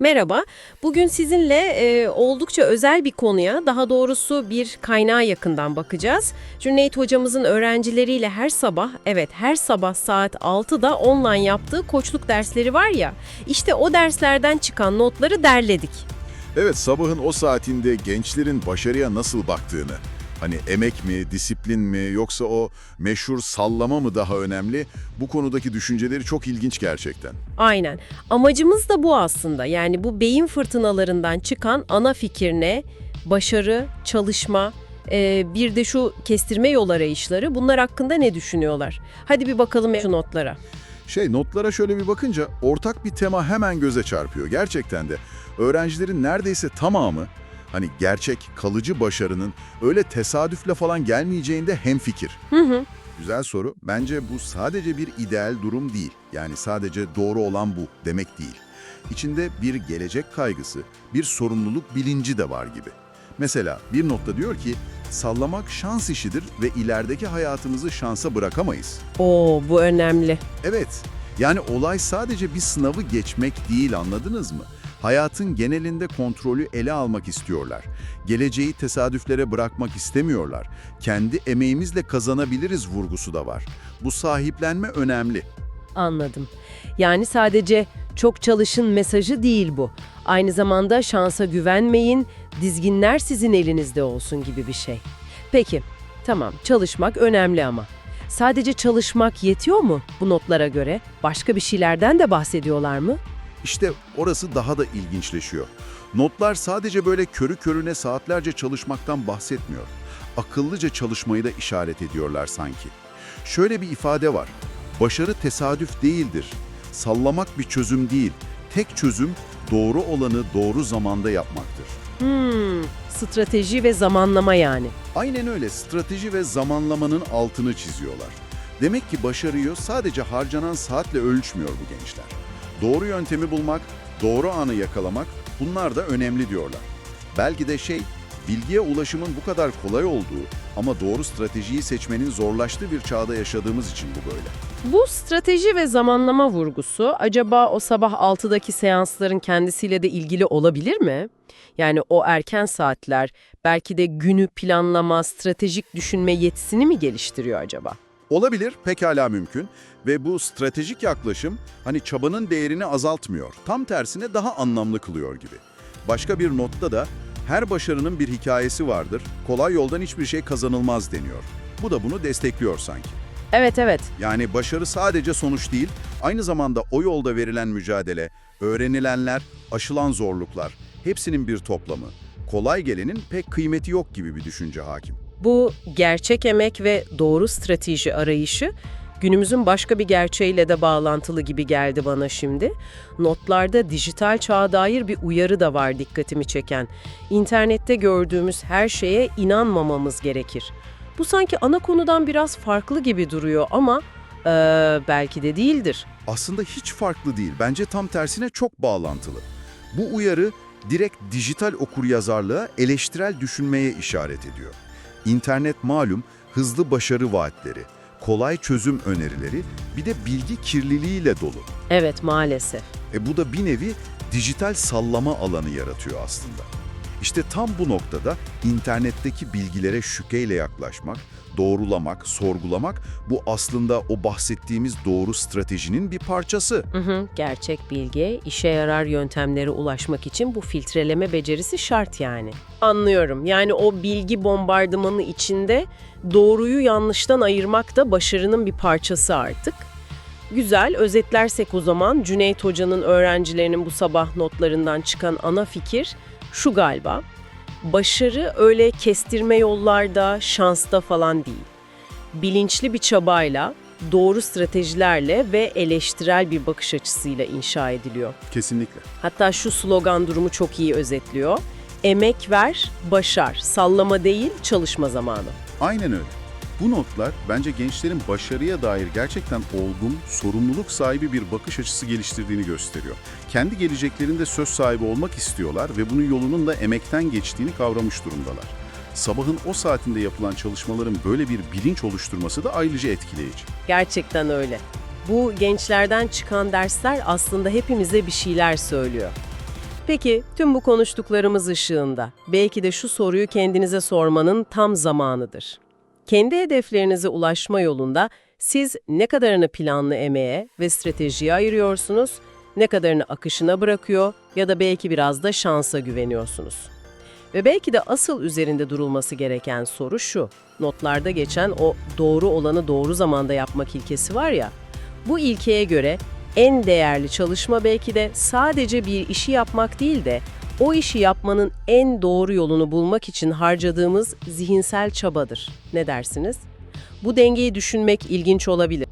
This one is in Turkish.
Merhaba. Bugün sizinle e, oldukça özel bir konuya, daha doğrusu bir kaynağa yakından bakacağız. Cüneyt hocamızın öğrencileriyle her sabah, evet her sabah saat 6'da online yaptığı koçluk dersleri var ya, işte o derslerden çıkan notları derledik. Evet, sabahın o saatinde gençlerin başarıya nasıl baktığını, hani emek mi, disiplin mi yoksa o meşhur sallama mı daha önemli, bu konudaki düşünceleri çok ilginç gerçekten. Aynen. Amacımız da bu aslında. Yani bu beyin fırtınalarından çıkan ana fikir ne? Başarı, çalışma, e, bir de şu kestirme yol arayışları. Bunlar hakkında ne düşünüyorlar? Hadi bir bakalım şu notlara. Şey, notlara şöyle bir bakınca ortak bir tema hemen göze çarpıyor. Gerçekten de öğrencilerin neredeyse tamamı hani gerçek, kalıcı başarının öyle tesadüfle falan gelmeyeceğinde hemfikir. Hı hı. Güzel soru. Bence bu sadece bir ideal durum değil. Yani sadece doğru olan bu demek değil. İçinde bir gelecek kaygısı, bir sorumluluk bilinci de var gibi. Mesela bir notta diyor ki, sallamak şans işidir ve ilerideki hayatımızı şansa bırakamayız. Oo bu önemli. Evet, yani olay sadece bir sınavı geçmek değil anladınız mı? Hayatın genelinde kontrolü ele almak istiyorlar. Geleceği tesadüflere bırakmak istemiyorlar. Kendi emeğimizle kazanabiliriz vurgusu da var. Bu sahiplenme önemli. Anladım. Yani sadece çok çalışın mesajı değil bu. Aynı zamanda şansa güvenmeyin, dizginler sizin elinizde olsun gibi bir şey. Peki, tamam çalışmak önemli ama. Sadece çalışmak yetiyor mu bu notlara göre? Başka bir şeylerden de bahsediyorlar mı? İşte orası daha da ilginçleşiyor. Notlar sadece böyle körü körüne saatlerce çalışmaktan bahsetmiyor. Akıllıca çalışmayı da işaret ediyorlar sanki. Şöyle bir ifade var. Başarı tesadüf değildir. Sallamak bir çözüm değil. Tek çözüm doğru olanı doğru zamanda yapmaktır. Hmm, strateji ve zamanlama yani. Aynen öyle strateji ve zamanlamanın altını çiziyorlar. Demek ki başarıyı sadece harcanan saatle ölçmüyor bu gençler. Doğru yöntemi bulmak, doğru anı yakalamak bunlar da önemli diyorlar. Belki de şey, bilgiye ulaşımın bu kadar kolay olduğu ama doğru stratejiyi seçmenin zorlaştığı bir çağda yaşadığımız için bu böyle. Bu strateji ve zamanlama vurgusu acaba o sabah 6'daki seansların kendisiyle de ilgili olabilir mi? Yani o erken saatler belki de günü planlama, stratejik düşünme yetisini mi geliştiriyor acaba? Olabilir, pekala mümkün ve bu stratejik yaklaşım hani çabanın değerini azaltmıyor, tam tersine daha anlamlı kılıyor gibi. Başka bir notta da her başarının bir hikayesi vardır, kolay yoldan hiçbir şey kazanılmaz deniyor. Bu da bunu destekliyor sanki. Evet evet. Yani başarı sadece sonuç değil, aynı zamanda o yolda verilen mücadele, öğrenilenler, aşılan zorluklar, hepsinin bir toplamı. Kolay gelenin pek kıymeti yok gibi bir düşünce hakim. Bu gerçek emek ve doğru strateji arayışı günümüzün başka bir gerçeğiyle de bağlantılı gibi geldi bana şimdi. Notlarda dijital çağa dair bir uyarı da var dikkatimi çeken. İnternette gördüğümüz her şeye inanmamamız gerekir. Bu sanki ana konudan biraz farklı gibi duruyor ama eee, belki de değildir. aslında hiç farklı değil. Bence tam tersine çok bağlantılı. Bu uyarı direkt dijital okuryazarlığa, eleştirel düşünmeye işaret ediyor. İnternet malum hızlı başarı vaatleri, kolay çözüm önerileri, bir de bilgi kirliliğiyle dolu. Evet maalesef. E bu da bir nevi dijital sallama alanı yaratıyor aslında. İşte tam bu noktada internetteki bilgilere şüpheyle yaklaşmak, doğrulamak, sorgulamak bu aslında o bahsettiğimiz doğru stratejinin bir parçası. Gerçek bilgi, işe yarar yöntemlere ulaşmak için bu filtreleme becerisi şart yani. Anlıyorum. Yani o bilgi bombardımanı içinde doğruyu yanlıştan ayırmak da başarının bir parçası artık. Güzel, özetlersek o zaman Cüneyt Hoca'nın öğrencilerinin bu sabah notlarından çıkan ana fikir şu galiba. Başarı öyle kestirme yollarda, şansta falan değil. Bilinçli bir çabayla, doğru stratejilerle ve eleştirel bir bakış açısıyla inşa ediliyor. Kesinlikle. Hatta şu slogan durumu çok iyi özetliyor. Emek ver, başar. Sallama değil, çalışma zamanı. Aynen öyle. Bu notlar bence gençlerin başarıya dair gerçekten olgun, sorumluluk sahibi bir bakış açısı geliştirdiğini gösteriyor. Kendi geleceklerinde söz sahibi olmak istiyorlar ve bunun yolunun da emekten geçtiğini kavramış durumdalar. Sabahın o saatinde yapılan çalışmaların böyle bir bilinç oluşturması da ayrıca etkileyici. Gerçekten öyle. Bu gençlerden çıkan dersler aslında hepimize bir şeyler söylüyor. Peki tüm bu konuştuklarımız ışığında belki de şu soruyu kendinize sormanın tam zamanıdır. Kendi hedeflerinize ulaşma yolunda siz ne kadarını planlı emeğe ve stratejiye ayırıyorsunuz, ne kadarını akışına bırakıyor ya da belki biraz da şansa güveniyorsunuz. Ve belki de asıl üzerinde durulması gereken soru şu. Notlarda geçen o doğru olanı doğru zamanda yapmak ilkesi var ya. Bu ilkeye göre en değerli çalışma belki de sadece bir işi yapmak değil de o işi yapmanın en doğru yolunu bulmak için harcadığımız zihinsel çabadır. Ne dersiniz? Bu dengeyi düşünmek ilginç olabilir.